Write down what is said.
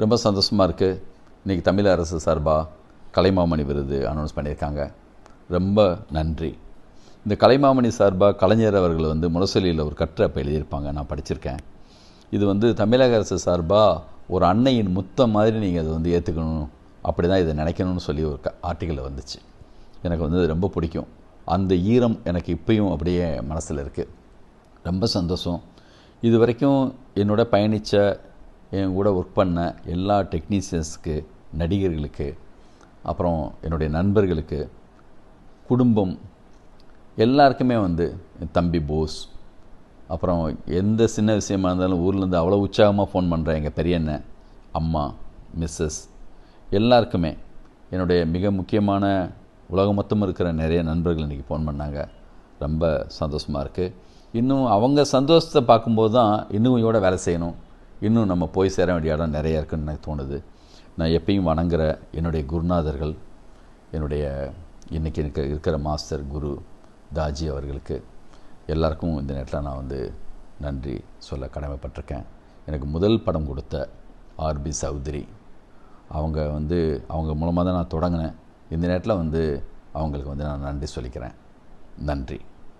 ரொம்ப சந்தோஷமாக இருக்குது இன்றைக்கி தமிழ் அரசு சார்பாக கலைமாமணி விருது அனௌன்ஸ் பண்ணியிருக்காங்க. ரொம்ப நன்றி. இந்த கலைமாமணி சார்பாக கலைஞர் அவர்கள் வந்து முரசொலியில் ஒரு கட்டுரை எழுதியிருப்பாங்க. நான் படிச்சிருக்கேன். இது வந்து தமிழக அரசு சார்பாக ஒரு அன்னையின் முத்தம் மாதிரி நீங்கள் அதை வந்து ஏற்றுக்கணும் அப்படி தான் இதை நினைக்கணும்னு சொல்லி ஒரு க ஆர்டிக்கலில் வந்துச்சு. எனக்கு வந்து அது ரொம்ப பிடிக்கும். அந்த ஈரம் எனக்கு இப்பயும் அப்படியே மனசில் இருக்குது ரொம்ப சந்தோஷம். இது வரைக்கும் என்னோட பயணித்த என் கூட ஒர்க் பண்ண எல்லா டெக்னீஷியன்ஸ்க்கு நடிகர்களுக்கு அப்புறம் என்னுடைய நண்பர்களுக்கு குடும்பம் எல்லாருக்குமே வந்து என் தம்பி போஸ் அப்புறம் எந்த சின்ன விஷயமா இருந்தாலும் ஊர்லேருந்து அவ்வளோ உற்சாகமாக ஃபோன் பண்ணுறேன் எங்கள் பெரியண்ணன் அம்மா மிஸ்ஸஸ் எல்லாருக்குமே என்னுடைய மிக முக்கியமான உலகம் மொத்தம் இருக்கிற நிறைய நண்பர்கள் இன்றைக்கி ஃபோன் பண்ணாங்க. ரொம்ப சந்தோஷமாக இருக்குது இன்னும் அவங்க சந்தோஷத்தை பார்க்கும்போது தான் இன்னும் இவங்களோட வேலை செய்யணும். இன்னும் நம்ம போய் சேர வேண்டிய இடம் நிறைய இருக்குன்னு எனக்கு தோணுது. நான் எப்பயும் வணங்குற என்னுடைய குருநாதர்கள் என்னுடைய இன்றைக்கி எனக்கு இருக்கிற மாஸ்டர் குரு தாஜி அவர்களுக்கு எல்லாருக்கும் இந்த நேரத்தில் நான் வந்து நன்றி சொல்ல கடமைப்பட்டிருக்கேன். எனக்கு முதல் படம் கொடுத்த ஆர்பி சௌத்ரி. அவங்க வந்து அவங்க மூலமாக தான் நான் தொடங்கினேன். இந்த நேரத்தில் வந்து அவங்களுக்கு வந்து நான் நன்றி சொல்லிக்கிறேன். நன்றி.